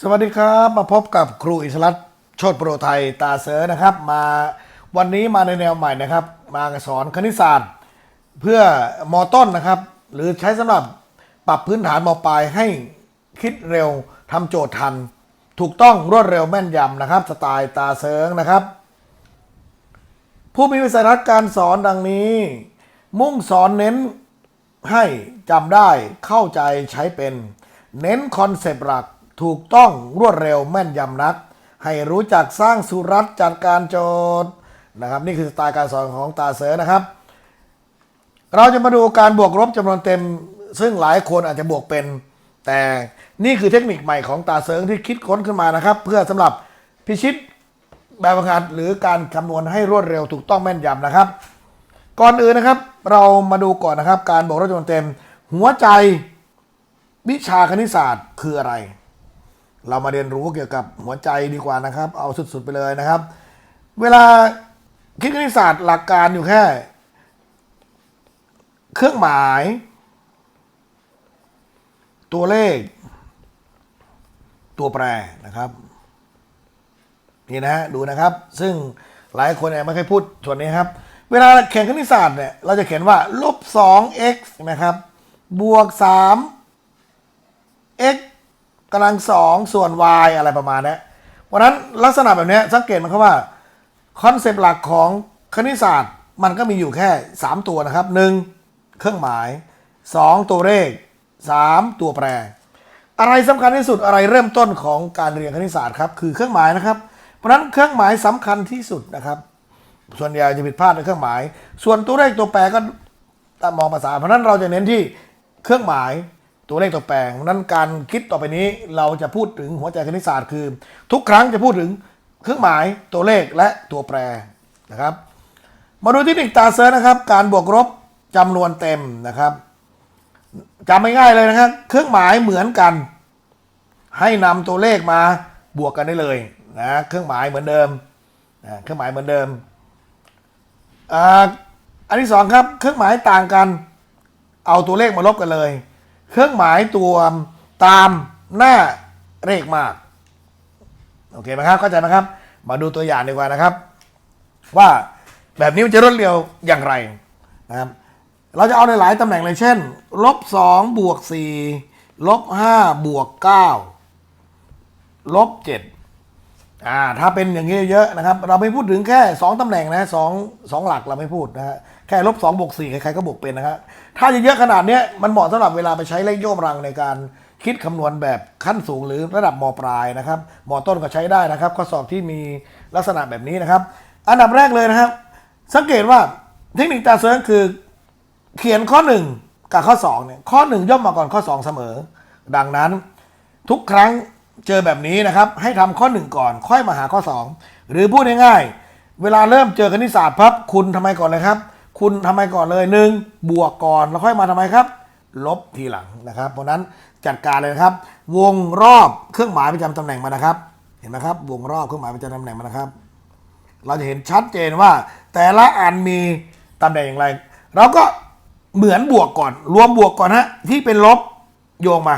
สวัสดีครับ มาพบกับครูอิสรัตโชติโปรไทยตาเสอนะครับ มาวันนี้มาในแนวใหม่นะครับ มาสอนคณิตศาสตร์ เพื่อมอต้นนะครับ หรือใช้สำหรับปรับพื้นฐานมอปลายให้คิดเร็วทำโจทย์ทัน ถูกต้องรวดเร็วแม่นยำนะครับ สไตล์ตาเสงนะครับ ผู้มีวิสัยทัศน์การสอนดังนี้ มุ่งสอนเน้นให้จำได้เข้าใจใช้เป็น เน้นคอนเซปต์หลัก ถูกต้องรวดเร็วแม่นยำนัก ให้รู้จักสร้างสุรัตน์จัดการโจทย์นะครับ นี่คือสไตล์การสอนของตาเสือนะครับ เราจะมาดูการบวกลบจำนวนเต็ม ซึ่งหลายคนอาจจะบวกเป็น แต่นี่คือเทคนิคใหม่ของตาเซิงที่คิดค้นขึ้นมานะครับ เพื่อสำหรับพิชิตแบบฝึกหัดหรือการคำนวณให้รวดเร็วถูกต้องแม่นยำนะครับ ก่อนอื่นนะครับ เรามาดูก่อนนะครับ การบวกลบจำนวนเต็ม หัวใจวิชาคณิตศาสตร์คืออะไร เรามาเรียนรู้เกี่ยวกับหัวใจดีกว่านะครับ เอาสุดๆไปเลยนะครับ เวลาคิดคณิตศาสตร์หลักการอยู่แค่ เครื่องหมาย ตัวเลข ตัวแปรนะครับ นี่นะฮะดูนะครับ ซึ่งหลายคนเนี่ยไม่เคยพูดส่วนนี้ครับ เวลาแข่งคณิตศาสตร์เนี่ยเราจะเขียนว่าลบ2 x นะครับ บวก3 x กำลังสองส่วน y อะไรประมาณนี้เพราะนั้นลักษณะแบบนี้สังเกตมันครับว่าคอนเซปต์หลักของคณิตศาสตร์มันก็มีอยู่แค่ 3 ตัวนะครับ 1. เครื่องหมาย 2. ตัวเลข 3. ตัวแปร อะไรสำคัญที่สุดอะไรเริ่มต้นของการเรียนคณิตศาสตร์ครับคือเครื่องหมายนะครับ เพราะฉะนั้นเครื่องหมายสำคัญที่สุดนะครับ ส่วนใหญ่จะผิดพลาดในเครื่องหมาย ส่วนตัวเลขตัวแปรก็ตามองภาษา เพราะนั้นเราจะเน้นที่เครื่องหมาย ตัวเลขตัวแปรเพราะฉะนั้นการคิดต่อไปนี้เราจะพูดถึงหัวใจคณิตศาสตร์คือ ทุกครั้งจะพูดถึงเครื่องหมายตัวเลขและตัวแปรนะครับ มาดูที่หนิคตาเซอร์นะครับ การบวกลบจำนวนเต็มนะครับจำไม่ง่ายเลยนะครับ เครื่องหมายเหมือนกัน ให้นำตัวเลขมาบวกกันได้เลยนะเครื่องหมายเหมือนเดิมนะเครื่องหมายเหมือนเดิมออันที่สองครับ เครื่องหมายต่างกัน เอาตัวเลขมาลบกันเลย เครื่องหมายตัวตามหน้าเลขมาก โอเคไหมครับ เข้าใจไหมครับ มาดูตัวอย่างดีกว่านะครับ ว่าแบบนี้มันจะรวดเร็วอย่างไรนะครับ เราจะเอาในหลายตำแหน่งเลยเช่น ลบสองบวกสี่ลบห้าบวกเก้าลบเจ็ดอ่า ถ้าเป็นอย่างนี้เยอะนะครับ เราไม่พูดถึงแค่สองตำแหน่งนะสองสองหลักเราไม่พูดนะฮะ แค่ลบสองบวกสี่ใครๆก็บวกเป็นนะครับถ้าเยอะๆขนาดนี้มันเหมาะสำหรับเวลาไปใช้เลขโยกกำลังในการคิดคำนวณแบบขั้นสูงหรือระดับมปลายนะครับมต้นก็ใช้ได้นะครับ ข้อสอบที่มีลักษณะแบบนี้นะครับ อันดับแรกเลยนะครับ สังเกตว่าเทคนิคตาเซิร์คือ เขียนข้อ 1 กับข้อ2เนี่ยข้อ 1 ย่อมมาก่อนข้อ 2 เสมอ ดังนั้น ทุกครั้งเจอแบบนี้นะครับ ให้ทำข้อ 1 ก่อน ค่อยมาหาข้อ 2 หรือพูดง่ายๆเวลาเริ่มเจอคณิตศาสตร์พับคุณทำไมก่อนเลยครับ คุณทำไมก่อนเลยหนึ่งบวกก่อนแล้วค่อยมาทำไมครับ ลบทีหลังนะครับ เพราะนั้นจัดการเลยนะครับ วงรอบเครื่องหมายประจำตำแหน่งมานะครับ เห็นไหมครับ วงรอบเครื่องหมายประจำตำแหน่งมานะครับ เราจะเห็นชัดเจนว่า แต่ละอันมีตำแหน่งอย่างไร เราก็เหมือนบวกก่อน รวมบวกก่อนฮะที่เป็นลบโยงมา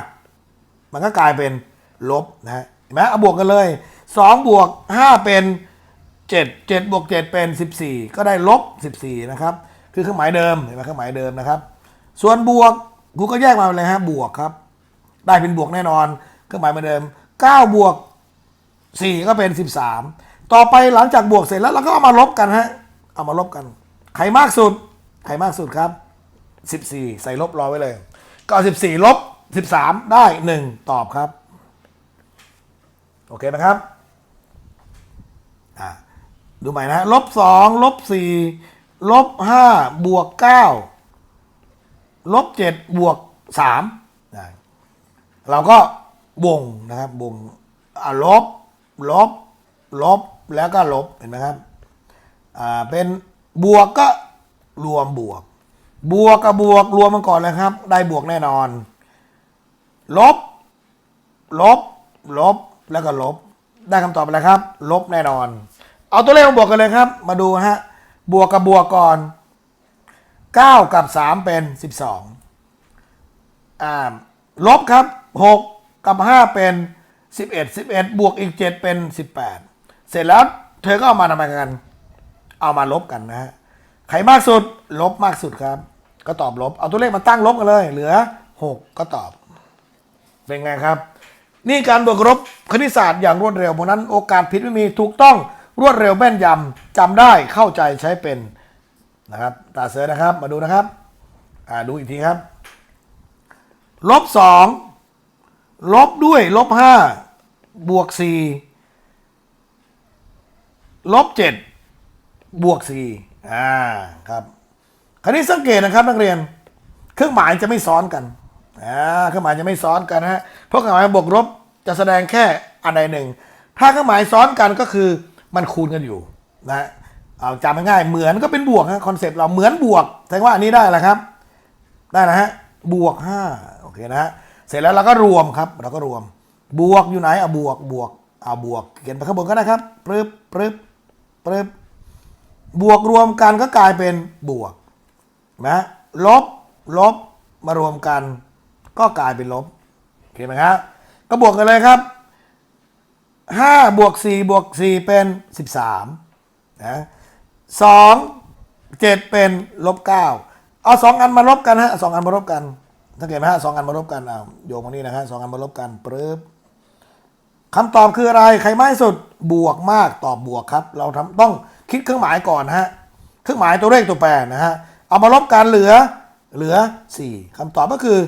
มันก็กลายเป็นลบนะฮะเห็นไหมเอาบวกกันเลย2บวก5เป็น 7 7บวก7เป็น 14 ก็ได้ลบ 14 นะครับ คือเครื่องหมายเดิมเห็นไหมเครื่องหมายเดิมนะครับ ส่วนบวกกูก็แยกมาเลยฮะบวกครับ ได้เป็นบวกแน่นอน เครื่องหมายเหมือนเดิม 9 บวก 4 ก็เป็น 13 ต่อไปหลังจากบวกเสร็จแล้วเราก็เอามาลบกันฮะ เอามาลบกัน ใครมากสุด ใครมากสุดครับ 14 ใส่ลบรอไว้เลย ก็14 ลบ 13 ได้ 1 ตอบครับ โอเคนะครับ ดูใหม่นะฮะลบ2ลบ4ลบ5บวก9ลบ7บวก3นะเราก็วงนะครับวงอ่าลบ ลบ ลบแล้วก็ลบเห็นไหมครับอ่าเป็นบวกก็รวมบวก บวกกับบวกรวมมันก่อนเลยครับ ได้บวกแน่นอน ลบ ลบ ลบ แล้วก็ลบ ได้คำตอบอะไรครับ ลบแน่นอน เอาตัวเลขมาบวกกันเลยครับ มาดูฮะ บวกกับบวกก่อน 9 กับ 3 เป็น 12อ่าลบครับ 6 กับ 5 เป็นสิบเอ็ดสิบเอ็ดบวกอีกเจ็ดเป็นสิบแปดเสร็จแล้วเธอก็เอามาทำไมกัน เอามาลบกันนะฮะใครมากสุด ลบมากสุดครับ ก็ตอบลบ เอาตัวเลขมาตั้งลบกันเลย เหลือหกก็ตอบ เป็นไงครับ นี่การบวกลบคณิตศาสตร์อย่างรวดเร็วเพราะนั้นโอกาสผิดไม่มีถูกต้อง รวดเร็วแม่นยำจำได้เข้าใจใช้เป็นนะครับตาเสือนะครับมาดูนะครับอ่าดูอีกทีครับลบสองลบด้วยลบห้าบวกสี่ลบเจ็ดบวกสี่อ่าครับคราวนี้สังเกตนะครับนักเรียน เครื่องหมายจะไม่ซ้อนกันอ่าเครื่องหมายจะไม่ซ้อนกันนะฮะเพราะเครื่องหมายบวกลบจะแสดงแค่อันใดหนึ่ง ถ้าเครื่องหมายซ้อนกันก็คือ มันคูณกันอยู่นะเอาจำง่ายเหมือนก็เป็นบวกฮะคอนเซปต์เราเหมือนบวกแสดงว่าอันนี้ได้แล้วครับ ได้นะฮะบวกห้าโอเคนะฮะเสร็จแล้วเราก็รวมครับ เราก็รวม บวกอยู่ไหนเอาบวกบวกเอาบวกเขียนไปข้างบนก็ได้ครับปรึบปรึบปรึบบวกรวมกันก็กลายเป็นบวกนะลบลบมารวมกัน ก็กลายเป็นลบโอเคไหมครับก็บวกกันเลยครับ ห้าบวกสี่บวกสี่เป็นสิบสามนะสองเจ็ดเป็นลบเก้าเอาสองอันมาลบกันฮะสองอันมาลบกันสังเกตไหมฮะสองอันมาลบกันเอาโยงมานี่นะฮะสองอันมาลบกันปรึบคำตอบคืออะไรใครมากสุดบวกมากตอบบวกครับ เราทำต้องคิดเครื่องหมายก่อนฮะเครื่องหมายตัวเลขตัวแปรนะฮะเอามาลบกันเหลือเหลือ 4คำตอบก็คือ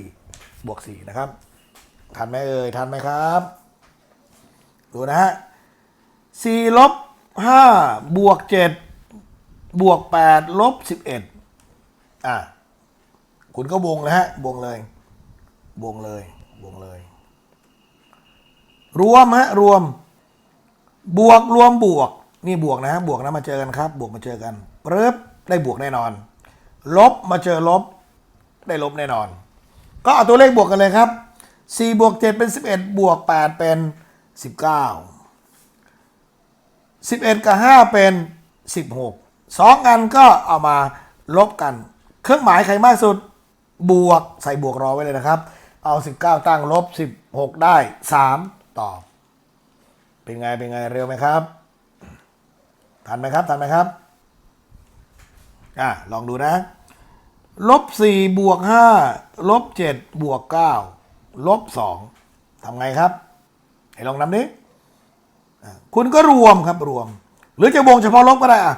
4 บวก 4 นะครับ ทันไหมเอ่ยทันไหมครับ ดูนะฮะ4ลบ5บวก7บวก8ลบ11อะคุณก็วงเลยฮะวงเลยวงเลยวงเลย รวมฮะรวม บวกรวมบวก นี่บวกนะบวกนะมาเจอกันครับ บวกมาเจอกันปึ๊บได้บวกแน่นอน ลบมาเจอลบ ได้ลบแน่นอน ก็เอาตัวเลขบวกกันเลยครับ4บวก7เป็น 11 บวก 8 เป็น 19 11กับ5เป็น16 2อันก็เอามาลบกัน เครื่องหมายใครมากสุดบวกใส่บวกรอไว้เลยนะครับ เอา 19 ตั้งลบ 16 ได้ 3 ตอบ เป็นไง เป็นไง เร็วไหมครับ ทันไหมครับ ทันไหมครับ อะ ลองดูนะ ลบ 4 บวก 5 ลบ 7 บวก 9 ลบ 2ทำไงครับ ให้ลองนำนี้คุณก็รวมครับรวม หรือจะวงเฉพาะลบก็ได้อะ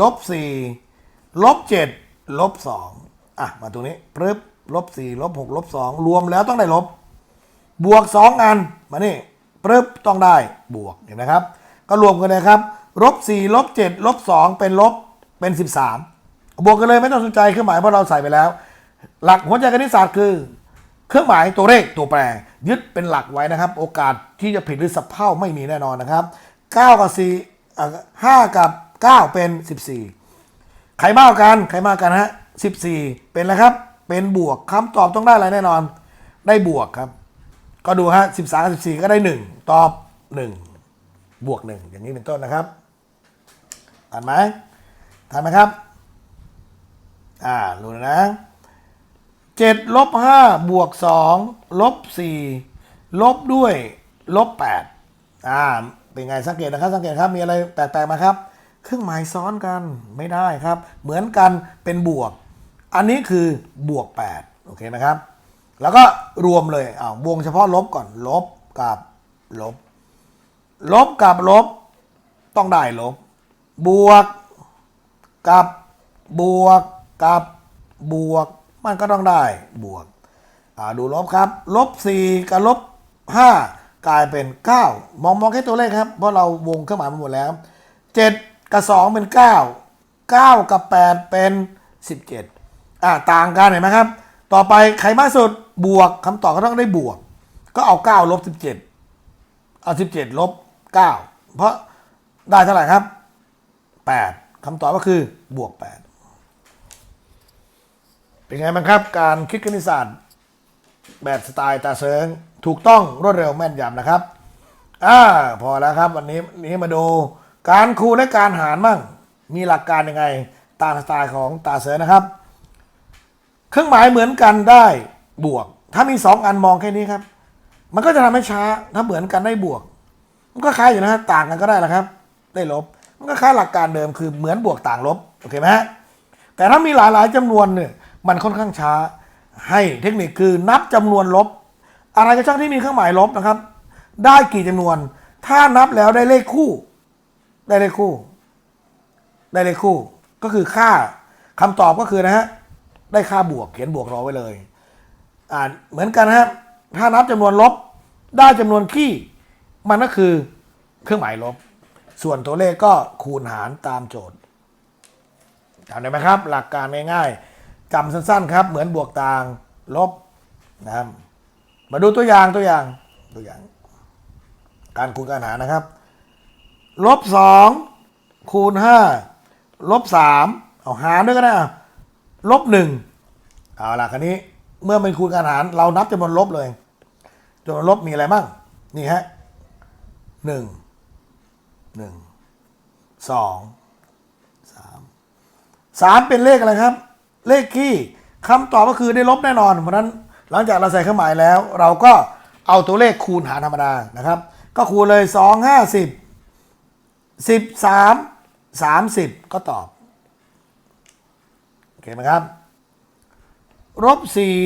ลบ4ลบ7ลบ2อะมาตรงนี้ปึ๊บลบ4ลบ6ลบ2รวมแล้วต้องได้ลบ บวก2อันมานี่ปึ๊บต้องได้บวกเห็นไหมครับ ก็รวมกันเลยครับลบ4ลบ7ลบ2เป็นลบเป็น13บวกกันเลยไม่ต้องสนใจเครื่องหมายเพราะเราใส่ไปแล้ว หลักหัวใจคณิตศาสตร์คือ เครื่องหมายตัวเลขตัวแปร ยึดเป็นหลักไว้นะครับ โอกาสที่จะผิดหรือสับเพ่าไม่มีแน่นอนนะครับ 9 กับ4 5กับ 9 เป็น 14 ใครมากกันใครมากกันฮะ14 เป็นอะไรครับ เป็นบวกคำตอบต้องได้อะไรแน่นอน ได้บวกครับ ก็ดูฮะ13กับ14 ก็ได้ 1 ตอบ 1 บวก 1 อย่างนี้เป็นต้นนะครับทันไหมทันไหมครับ อ่าดูนะ 7ลบ5บวก2ลบ4ลบด้วยลบ8อ่าเป็นไงสังเกตนะครับ สังเกตครับมีอะไรแปลกๆมาครับ เครื่องหมายซ้อนกันไม่ได้ครับ เหมือนกันเป็นบวก อันนี้คือบวก8โอเคนะครับ แล้วก็รวมเลยอ้าววงเฉพาะลบก่อนลบกับลบ ลบกับลบ ต้องได้ลบ บวกกับบวกกับบวก มันก็ต้องได้บวกดูลบครับ ลบ 4 กับลบ 5 กลายเป็น 9 มองมองแค่ตัวเลขครับ เพราะเราวงเครื่องหมายมาหมดแล้ว 7 กับ 2 เป็น 9 9 กับ 8 เป็น 17อ่าต่างกันเห็นไหมครับ ต่อไปใครมากสุดบวกคำตอบก็ต้องได้บวก ก็เอา 9 ลบ 17 เอา 17 ลบ 9 เพราะได้เท่าไหร่ครับ 8คำตอบก็คือบวก 8 เป็นไงบ้างครับ การคิดคณิตศาสตร์ แบบสไตล์ตาเซิงถูกต้องรวดเร็วแม่นยำนะครับอ่าพอแล้วครับ วันนี้นี้มาดูการคูณและการหารมั่งมีหลักการยังไงตามสไตล์ของตาเซิงนะครับ เครื่องหมายเหมือนกันได้บวก ถ้ามีสองอันมองแค่นี้ครับ มันก็จะทำให้ช้าถ้าเหมือนกันได้บวก มันก็คล้ายอยู่นะต่างกันก็ได้แหละครับ ได้ลบ มันก็คล้ายหลักการเดิมคือเหมือนบวกต่างลบโอเคไหมฮะแต่ถ้ามีหลายๆจำนวนเนี่ย มันค่อนข้างช้า ให้เทคนิคคือนับจำนวนลบ อะไรก็ช่างที่มีเครื่องหมายลบนะครับ ได้กี่จำนวน ถ้านับแล้วได้เลขคู่ ได้เลขคู่ ได้เลขคู่ ก็คือค่าคำตอบก็คือนะฮะได้ค่าบวกเขียนบวกรอไว้เลย อ่าเหมือนกันนะครับถ้านับจำนวนลบ ได้จำนวนขี้มันก็คือเครื่องหมายลบ ส่วนตัวเลขก็คูณหารตามโจทย์จำได้ไหมครับ หลักการง่ายๆ จำสั้น ๆ ครับ เหมือนบวกต่างลบนะครับมาดูตัวอย่างตัวอย่างตัวอย่าง การคูณการหารนะครับลบสองคูณห้าลบสามเอาหารด้วยก็ได้ลบหนึ่งเอาล่ะคันนี้เมื่อเป็นคูณการหาร เรานับจำนวนลบเลยจำนวนลบมีอะไรบ้างนี่ฮะหนึ่งหนึ่งสองสามสามเป็นเลขอะไรครับ เลขคี่คำตอบก็คือได้ลบแน่นอน เพราะนั้นหลังจากเราใส่เครื่องหมายแล้ว เราก็เอาตัวเลขคูณหารธรรมดานะครับ ก็คูณเลยสองห้าสิบสิบสามสามสิบก็ตอบโอเคไหมครับลบสี่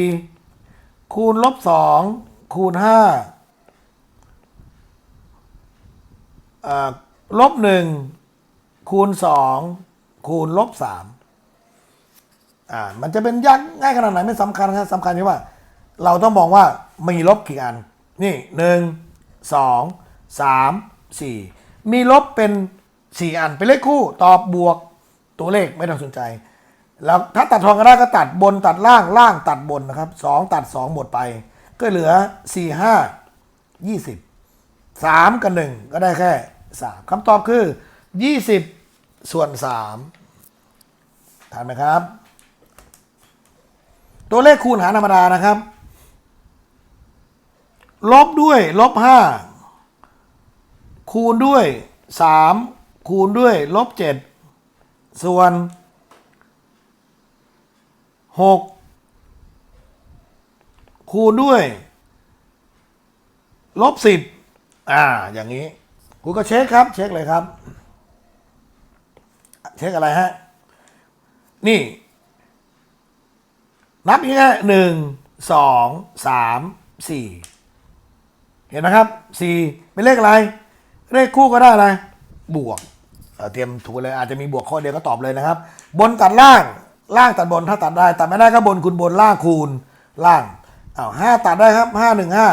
คูณลบสองคูณห้าลบหนึ่งคูณสองคูณลบสาม อ่ามันจะเป็นยากง่ายขนาดไหนไม่สำคัญครับสำคัญที่ว่า เราต้องมองว่ามีลบกี่อัน นี่หนึ่งสองสามสี่มีลบเป็นสี่อันเป็นเลขคู่ตอบบวกตัวเลขไม่ต้องสนใจ แล้วถ้าตัดทอนก็ได้ก็ตัดบนตัดล่างล่างตัดบนนะครับสองตัดสองหมดไป ก็เหลือสี่ห้ายี่สิบสามกับหนึ่งก็ได้แค่สามคำตอบคือยี่สิบส่วนสามทันไหมครับ ตัวเลขคูณหารธรรมดานะครับ ลบด้วยลบห้าคูณด้วยสามคูณด้วยลบเจ็ดส่วนหกคูณด้วย ลบสิบอ่า อย่างนี้ คุณก็เช็คครับ เช็คเลยครับ เช็คอะไรฮะ นี่ นับอย่างเงี้ยหนึ่งสองสามสี่เห็นไหมครับสี่เป็นเลขอะไร เลขคู่ก็ได้อะไรบวกเเตรียมถูกเลยอาจจะมีบวกข้อเดียวก็ตอบเลยนะครับ บนตัดล่างล่างตัดบนถ้าตัดได้ตัดไม่ได้ก็บนคูณบนล่างคูณล่างอ้าวห้าตัดได้ครับห้าหนึ่งห้า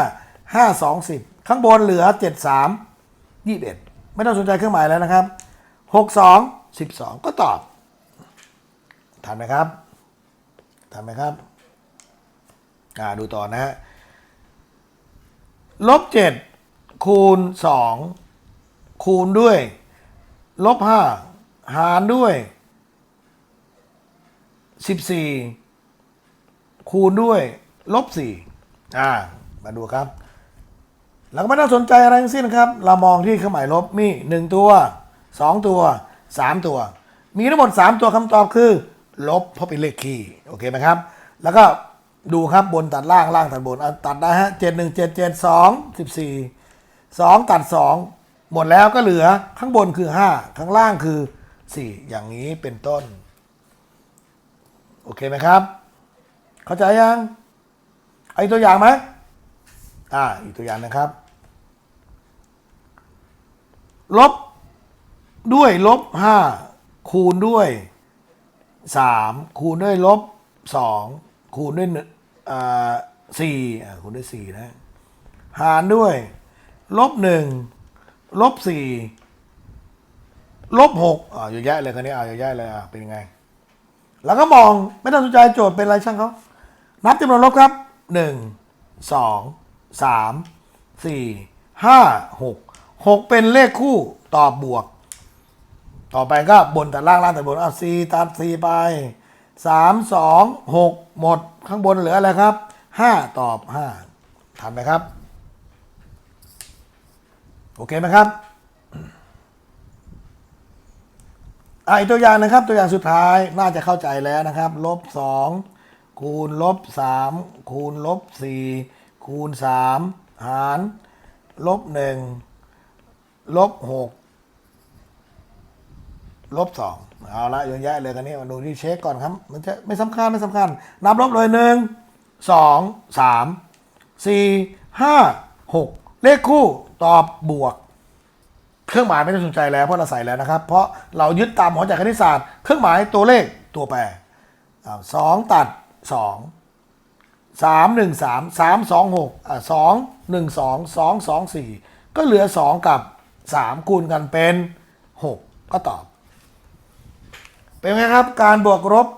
ห้าสองสิบข้างบนเหลือเจ็ดสามยี่สิบเอ็ดไม่ต้องสนใจเครื่องหมายแล้วนะครับหกสองสิบสองก็ตอบทันไหมครับ ทันไหมครับ อ่าดูต่อนะฮะลบเจ็ดคูณสองคูณด้วย ลบห้าหารด้วยสิบสี่คูณด้วย ลบสี่อ่า มาดูครับเราก็ไม่ต้องสนใจอะไรทั้งสิ้นครับ เรามองที่เครื่องหมายลบมีหนึ่งตัวสองตัวสามตัว มีทั้งหมดสามตัวคำตอบคือ ลบเพราะเป็นเลขคี่โอเคไหมครับ แล้วก็ดูครับบนตัดล่างล่างตัดบนตัดได้ฮะเจ็ดหนึ่งเจ็ดเจ็ดสองสิบสี่สองตัดสองหมดแล้วก็เหลือข้างบนคือห้าข้างล่างคือสี่อย่างนี้เป็นต้น โอเคไหมครับ เข้าใจยังเอาอีกตัวอย่างไหมอ่าอีกตัวอย่างนะครับ ลบด้วยลบห้าคูณด้วย สามคูณด้วยลบสองคูณด้วยอ่าสี่คูณด้วยสี่นะ หารด้วย ลบหนึ่งลบสี่ลบหกอ่าเยอะแยะเลยคันนี้อ่าเยอะแยะเลยอ่าเป็นยังไง แล้วก็มองไม่ต้องสนใจโจทย์เป็นอะไรช่างเขานับจำนวนลบครับหนึ่งสองสามสี่ห้าหกหกเป็นเลขคู่ตอบบวก ต่อไปก็บนแตัดล่างล่างแตัดบนเอะสี่ตัดสี่ไปสามสองหกหมดข้างบนเหลืออะไรครับห้าตอบห้าทันไหมครับ โอเคไหมครับอะอีกตัวอย่างนะครับ ตัวอย่างสุดท้ายน่าจะเข้าใจแล้วนะครับลบสองคูณลบสามคูณลบสี่คูณสามหารลบหนึ่งลบหก ลบสองเอาละเยอะแยะเลยกันนี้มาดูที่เช็คก่อนครับมันจะไม่สำคัญไม่สำคัญ นับลบเลยหนึ่งสองสามสี่ห้าหกเลขคู่ตอบบวก เครื่องหมายไม่ต้องสนใจแล้วเพราะเราใส่แล้วนะครับ เพราะเรายึดตามหอจากคณิตศาสตร์ เครื่องหมายตัวเลขตัวแปรสองตัดสองสามหนึ่งสามสามสองหกสองหนึ่งสองสองสองสี่ก็เหลือสองกับสามคูณกันเป็นหกก็ตอบ เป็นไงครับ การบวกลบ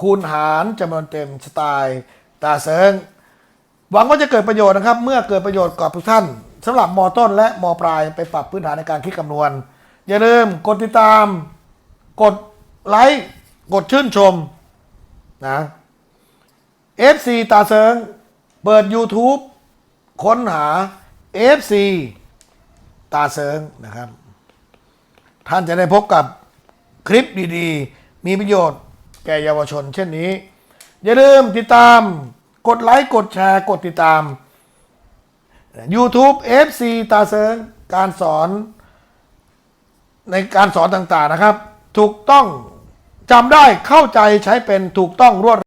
คูณหารจำนวนเต็มสไตล์ตาเซิงหวังว่าจะเกิดประโยชน์นะครับ เมื่อเกิดประโยชน์กับทุกท่านสำหรับมต้นและมปลายไปปรับพื้นฐานในการคิดคำนวณ อย่าลืมกดติดตาม กดไลค์กดชื่นชมนะ FC ตาเซิงเปิด YouTube ค้นหา FC ตาเซิงนะครับ ท่านจะได้พบกับคลิปดีๆ มีประโยชน์แก่เยาวชน เช่นนี้ อย่าลืมติดตามกดไลค์ กดแชร์ กดติดตาม YouTube FC ตาเซิงการสอน ในการสอนต่างๆนะครับ ถูกต้องจำได้เข้าใจใช้เป็นถูกต้องรวด